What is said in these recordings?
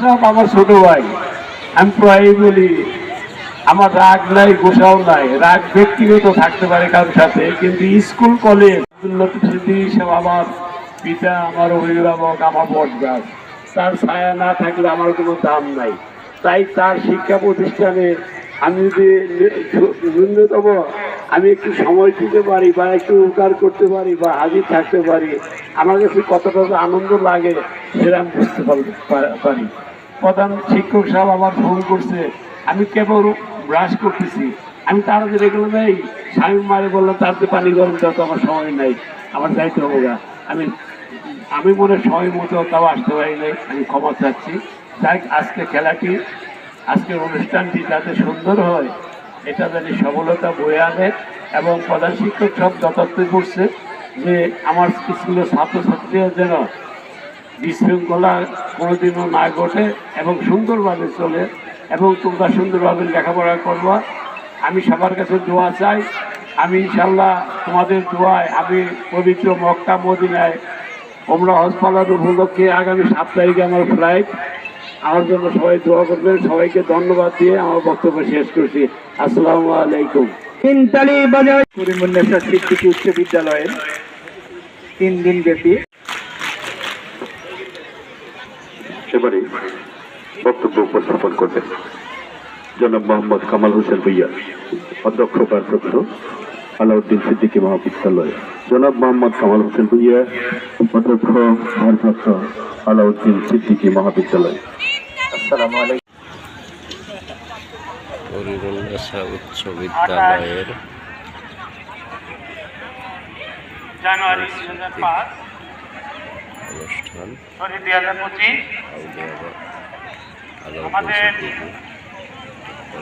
সব আমার ছোট ভাই। আমি প্রায়ই বলি, আমার রাগ নাই, গোসাও নাই। রাগ ব্যক্তিগত থাকতে পারে কারোর সাথে, কিন্তু স্কুল, কলেজ হিসেবে আমার পিতা, আমার অভিভাবক, আমার বট গাছ তার ছায়া না থাকলে আমার কোনো দাম নাই। তাই তার শিক্ষা প্রতিষ্ঠানে আমি যদি ন্যূনতম আমি একটু সময় দিতে পারি বা একটু উপকার করতে পারি বা হাজির থাকতে পারি, আমার কাছে কতটা আনন্দ লাগে সেটা আমি বুঝতে পার- পারি। প্রধান শিক্ষক সাহেব আমার ফোন করছে, আমি কেবল ব্রাশ করতেছি। আমি তাড়াতাড়ি এগুলো নেই স্বামী মারে বললাম তাতে পানি গরম তো আমার সময় নাই, আমার দায়িত্ব হবে না আমি আমি মনে সময় মতো তাও আসতে পারি নাই, আমি ক্ষমা চাচ্ছি। যাই আজকে খেলাটি, আজকের অনুষ্ঠানটি যাতে সুন্দর হয় এটা জানি সফলতা বয়ে আনে এবং প্রধান শিক্ষক সব যথার্থ করছে যে আমার স্কুলের ছাত্রছাত্রীরা যেন বিশৃঙ্খলা কোনোদিনও না ঘটে এবং সুন্দরভাবে চলে এবং তোমরা সুন্দরভাবে লেখাপড়া করবা। আমি সবার কাছে দোয়া চাই। আমি ইনশাল্লাহ তোমাদের দোয়ায় আমি পবিত্র মক্কা মদিনায় তোমরা হজ উপলক্ষে আগামী তারিখে আমার ফ্লাইট আমার জন্য সবাই দোয়া করবেন সবাইকে ধন্যবাদ দিয়ে আমার বক্তব্য শেষ করছি। আসসালামু আলাইকুম। তিনতালি বাজার করিমুন্নেশ্বর উচ্চ বিদ্যালয়ের তিন দিন ব্যাপী। এবারে বক্তব্য উপস্থাপন করবেন জনাব মোহাম্মদ কামাল হোসেন ভুইয়া অধ্যক্ষ ভারপ্রাপ্ত আলাউদ্দিন সিদ্দিকী মহাবিদ্যালয়। জনাব মোহাম্মদ কামাল হোসেন ভুইয়া অধ্যক্ষ ভারপ্রাপ্ত আলাউদ্দিন সিদ্দিকী মহাবিদ্যালয়। আসসালামু আলাইকুম। হরিরুল্লাসা উচ্চ বিদ্যালয়ের জানুয়ারি দুই হাজার পাঁচ। অনুষ্ঠান। দুই হাজার পঁচিশ। আমাদের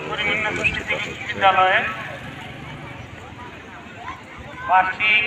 করিমুন্নেশ্বর বার্ষিক